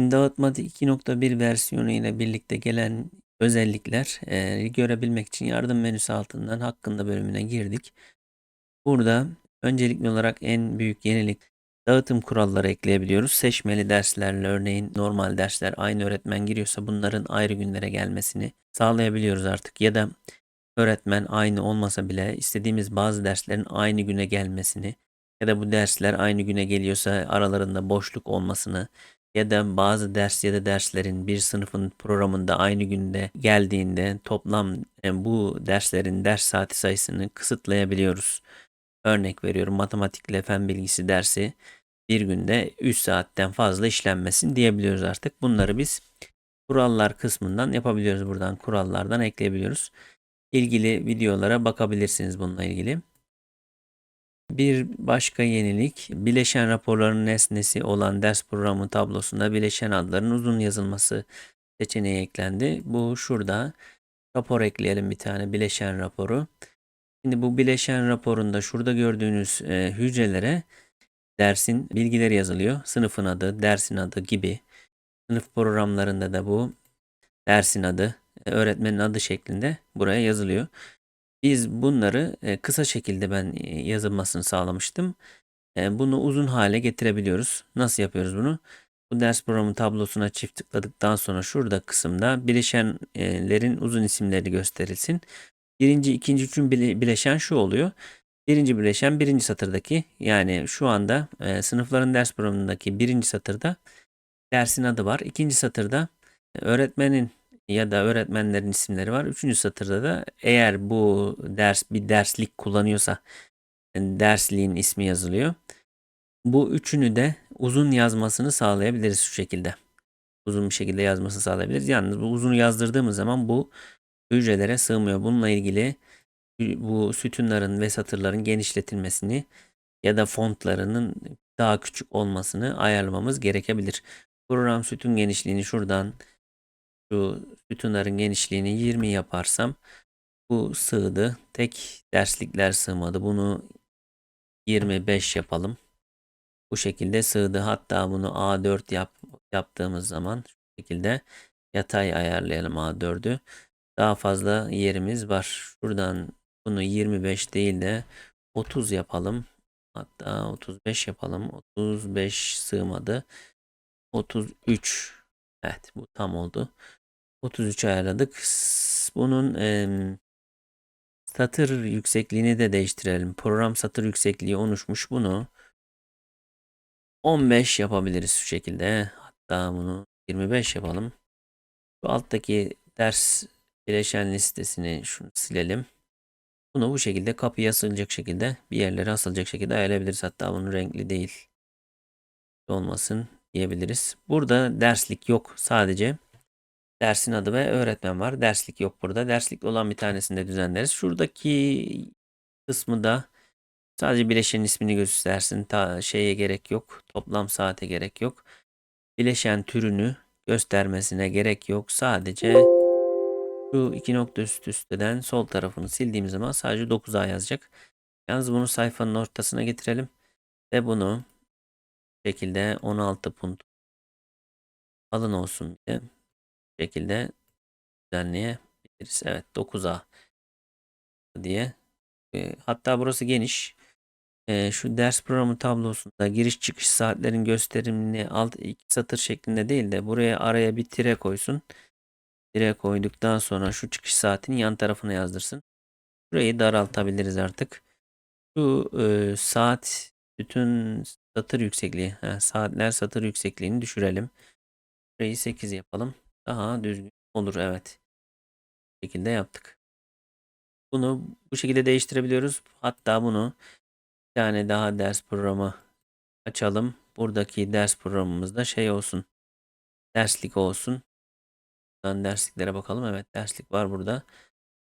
Dağıtma 2.1 versiyonu ile birlikte gelen özellikler e, görebilmek için yardım menüsü altından hakkında bölümüne girdik. Burada öncelikli olarak en büyük yenilik dağıtım kuralları ekleyebiliyoruz. Seçmeli derslerle örneğin normal dersler aynı öğretmen giriyorsa bunların ayrı günlere gelmesini sağlayabiliyoruz artık. Ya da öğretmen aynı olmasa bile istediğimiz bazı derslerin aynı güne gelmesini ya da bu dersler aynı güne geliyorsa aralarında boşluk olmasını ya da bazı ders ya da derslerin bir sınıfın programında aynı günde geldiğinde toplam e, bu derslerin ders saati sayısını kısıtlayabiliyoruz. Örnek veriyorum matematikle fen bilgisi dersi bir günde 3 saatten fazla işlenmesin diyebiliyoruz artık. Bunları biz kurallar kısmından yapabiliyoruz. Buradan kurallardan ekleyebiliyoruz. İlgili videolara bakabilirsiniz bununla ilgili. Bir başka yenilik, bileşen raporların nesnesi olan ders programı tablosunda bileşen adların uzun yazılması seçeneği eklendi. Bu şurada. Rapor ekleyelim bir tane bileşen raporu. Şimdi bu bileşen raporunda şurada gördüğünüz e, hücrelere dersin bilgileri yazılıyor. Sınıfın adı, dersin adı gibi. Sınıf programlarında da bu dersin adı, e, öğretmenin adı şeklinde buraya yazılıyor. Biz bunları kısa şekilde ben yazılmasını sağlamıştım. Bunu uzun hale getirebiliyoruz. Nasıl yapıyoruz bunu? Bu ders programı tablosuna çift tıkladıktan sonra şurada kısımda bileşenlerin uzun isimleri gösterilsin. Birinci, ikinci, üçüncü bileşen şu oluyor. Birinci bileşen birinci satırdaki yani şu anda sınıfların ders programındaki birinci satırda dersin adı var. İkinci satırda öğretmenin ya da öğretmenlerin isimleri var. Üçüncü satırda da eğer bu ders bir derslik kullanıyorsa dersliğin ismi yazılıyor. Bu üçünü de uzun yazmasını sağlayabiliriz şu şekilde. Uzun bir şekilde yazmasını sağlayabiliriz. Yalnız bu uzun yazdırdığımız zaman bu hücrelere sığmıyor. Bununla ilgili bu sütunların ve satırların genişletilmesini ya da fontlarının daha küçük olmasını ayarlamamız gerekebilir. Program sütun genişliğini şuradan şu sütunların genişliğini 20 yaparsam bu sığdı. Tek derslikler sığmadı. Bunu 25 yapalım. Bu şekilde sığdı. Hatta bunu A4 yap, yaptığımız zaman şu şekilde yatay ayarlayalım A4'ü. Daha fazla yerimiz var. Şuradan bunu 25 değil de 30 yapalım. Hatta 35 yapalım. 35 sığmadı. 33. Evet bu tam oldu. 33 ayarladık. Bunun e, satır yüksekliğini de değiştirelim. Program satır yüksekliği 13'muş. Bunu 15 yapabiliriz şu şekilde. Hatta bunu 25 yapalım. Şu alttaki ders bileşen listesini şunu silelim. Bunu bu şekilde kapıya asılacak şekilde bir yerlere asılacak şekilde ayarlayabiliriz. Hatta bunu renkli değil olmasın diyebiliriz. Burada derslik yok sadece. Dersin adı ve öğretmen var. Derslik yok burada. Derslikli olan bir tanesini de düzenleriz. Şuradaki kısmı da sadece bileşenin ismini göstersin. Ta şeye gerek yok. Toplam saate gerek yok. Bileşen türünü göstermesine gerek yok. Sadece şu iki nokta üst üsteden sol tarafını sildiğimiz zaman sadece 9A yazacak. Yalnız bunu sayfanın ortasına getirelim. Ve bunu şekilde 16 punt alın olsun bir şekilde düzenleyebiliriz. Evet 9A diye. E, hatta burası geniş. E, şu ders programı tablosunda giriş çıkış saatlerin gösterimini alt iki satır şeklinde değil de buraya araya bir tire koysun. Tire koyduktan sonra şu çıkış saatini yan tarafına yazdırsın. Burayı daraltabiliriz artık. Şu e, saat bütün satır yüksekliği, he, saatler satır yüksekliğini düşürelim. Burayı 8 yapalım. Daha düzgün olur evet. Bu şekilde yaptık. Bunu bu şekilde değiştirebiliyoruz. Hatta bunu bir tane daha ders programı açalım. Buradaki ders programımızda şey olsun. Derslik olsun. Buradan dersliklere bakalım. Evet derslik var burada.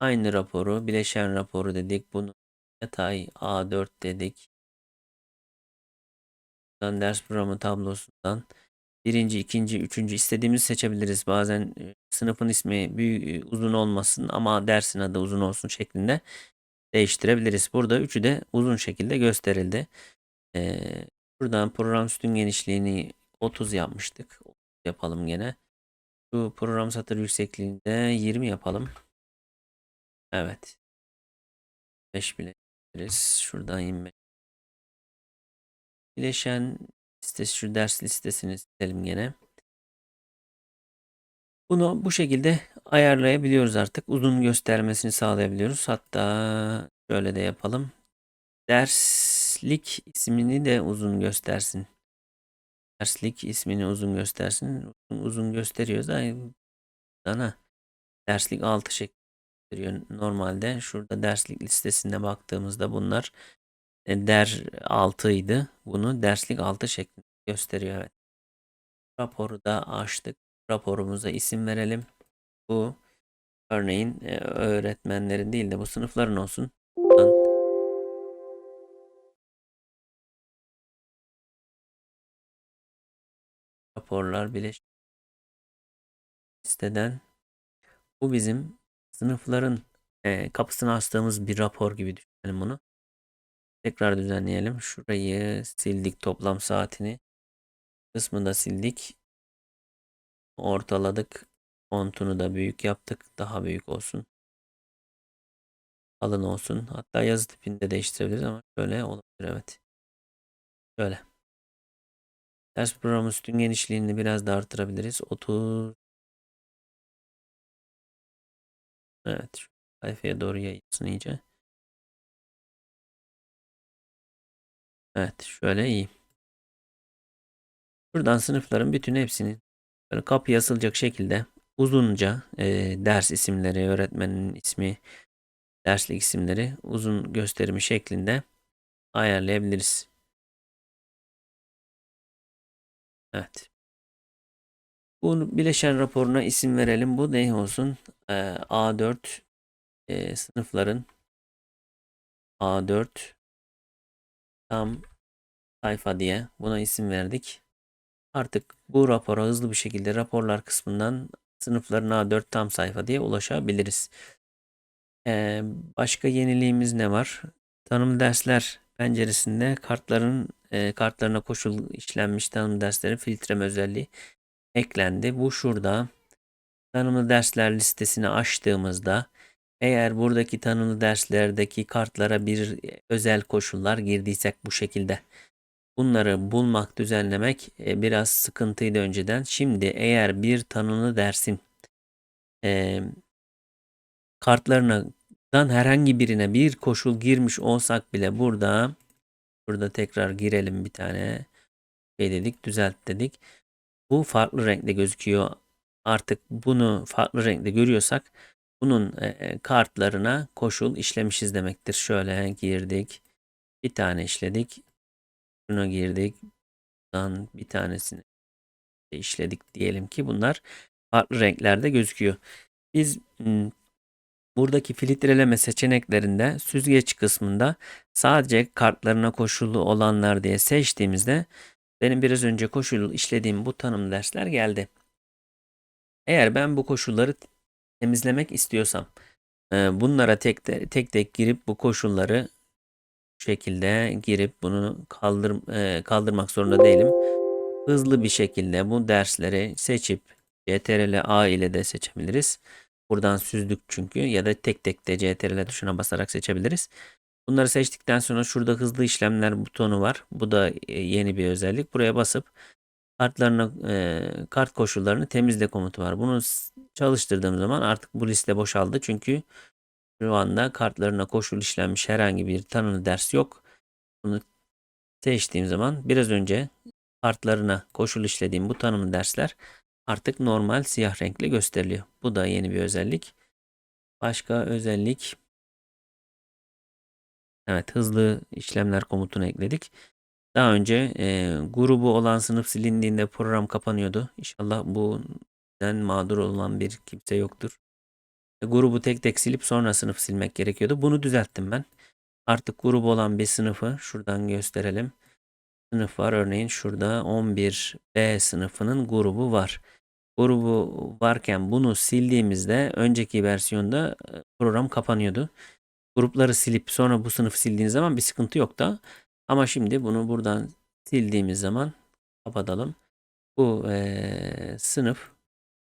Aynı raporu, bileşen raporu dedik. Bunu yatay A4 dedik. Buradan ders programı tablosundan birinci, ikinci, üçüncü istediğimizi seçebiliriz. Bazen e, sınıfın ismi büyük, e, uzun olmasın ama dersin adı uzun olsun şeklinde değiştirebiliriz. Burada üçü de uzun şekilde gösterildi. Ee, buradan program sütun genişliğini 30 yapmıştık. yapalım gene. Şu program satır yüksekliğinde 20 yapalım. Evet. 5 bile. Şuradan 25. Bileşen listesi şu ders listesini silelim gene. Bunu bu şekilde ayarlayabiliyoruz artık. Uzun göstermesini sağlayabiliyoruz. Hatta şöyle de yapalım. Derslik ismini de uzun göstersin. Derslik ismini uzun göstersin. Uzun, uzun gösteriyor da sana derslik 6 şeklinde gösteriyor. Normalde şurada derslik listesinde baktığımızda bunlar der 6 idi. Bunu derslik 6 şeklinde gösteriyor. Evet. Raporu da açtık. Raporumuza isim verelim. Bu örneğin e, öğretmenlerin değil de bu sınıfların olsun. Raporlar bileş listeden bu bizim sınıfların e, kapısını açtığımız bir rapor gibi düşünelim bunu. Tekrar düzenleyelim. Şurayı sildik toplam saatini. Kısmını da sildik. Ortaladık. Fontunu da büyük yaptık. Daha büyük olsun. Alın olsun. Hatta yazı tipini de değiştirebiliriz ama şöyle olabilir evet. Şöyle. Ders programı üstün genişliğini biraz da artırabiliriz. 30 Evet. Şu sayfaya doğru yayılsın iyice. Evet. Şöyle iyi. Buradan sınıfların bütün hepsini böyle kapıya asılacak şekilde uzunca e, ders isimleri, öğretmenin ismi, derslik isimleri uzun gösterimi şeklinde ayarlayabiliriz. Evet. Bu bileşen raporuna isim verelim. Bu ne olsun? Ee, A4 e, sınıfların A4 tam sayfa diye buna isim verdik. Artık bu rapora hızlı bir şekilde raporlar kısmından sınıfların A4 tam sayfa diye ulaşabiliriz. Ee, başka yeniliğimiz ne var? Tanım dersler penceresinde kartların e, kartlarına koşul işlenmiş tanım derslerin filtreme özelliği eklendi. Bu şurada tanımlı dersler listesini açtığımızda eğer buradaki tanımlı derslerdeki kartlara bir özel koşullar girdiysek bu şekilde bunları bulmak, düzenlemek e, biraz sıkıntıydı önceden. Şimdi eğer bir tanımlı dersin e, kartlarından herhangi birine bir koşul girmiş olsak bile burada burada tekrar girelim bir tane şey dedik düzelt dedik. Bu farklı renkte gözüküyor. Artık bunu farklı renkte görüyorsak bunun e, e, kartlarına koşul işlemişiz demektir. Şöyle girdik. Bir tane işledik. Şuna girdik. Buradan bir tanesini işledik diyelim ki bunlar farklı renklerde gözüküyor. Biz buradaki filtreleme seçeneklerinde süzgeç kısmında sadece kartlarına koşullu olanlar diye seçtiğimizde benim biraz önce koşul işlediğim bu tanım dersler geldi. Eğer ben bu koşulları temizlemek istiyorsam e, bunlara tek tek tek girip bu koşulları bu şekilde girip bunu kaldır, e, kaldırmak zorunda değilim. Hızlı bir şekilde bu dersleri seçip CTRL A ile de seçebiliriz. Buradan süzdük çünkü ya da tek tek de CTRL tuşuna basarak seçebiliriz. Bunları seçtikten sonra şurada hızlı işlemler butonu var. Bu da e, yeni bir özellik. Buraya basıp kartlarına e, kart koşullarını temizle komutu var. Bunu çalıştırdığım zaman artık bu liste boşaldı. Çünkü şu anda kartlarına koşul işlenmiş herhangi bir tanımlı ders yok. Bunu seçtiğim zaman biraz önce kartlarına koşul işlediğim bu tanımlı dersler artık normal siyah renkli gösteriliyor. Bu da yeni bir özellik. Başka özellik Evet hızlı işlemler komutunu ekledik. Daha önce e, grubu olan sınıf silindiğinde program kapanıyordu. İnşallah bundan mağdur olan bir kimse yoktur. E, grubu tek tek silip sonra sınıf silmek gerekiyordu. Bunu düzelttim ben. Artık grubu olan bir sınıfı şuradan gösterelim. Sınıf var örneğin şurada 11B sınıfının grubu var. Grubu varken bunu sildiğimizde önceki versiyonda e, program kapanıyordu grupları silip sonra bu sınıfı sildiğiniz zaman bir sıkıntı yok da. Ama şimdi bunu buradan sildiğimiz zaman kapatalım. bu eee, sınıf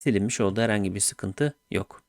silinmiş oldu. Herhangi bir sıkıntı yok.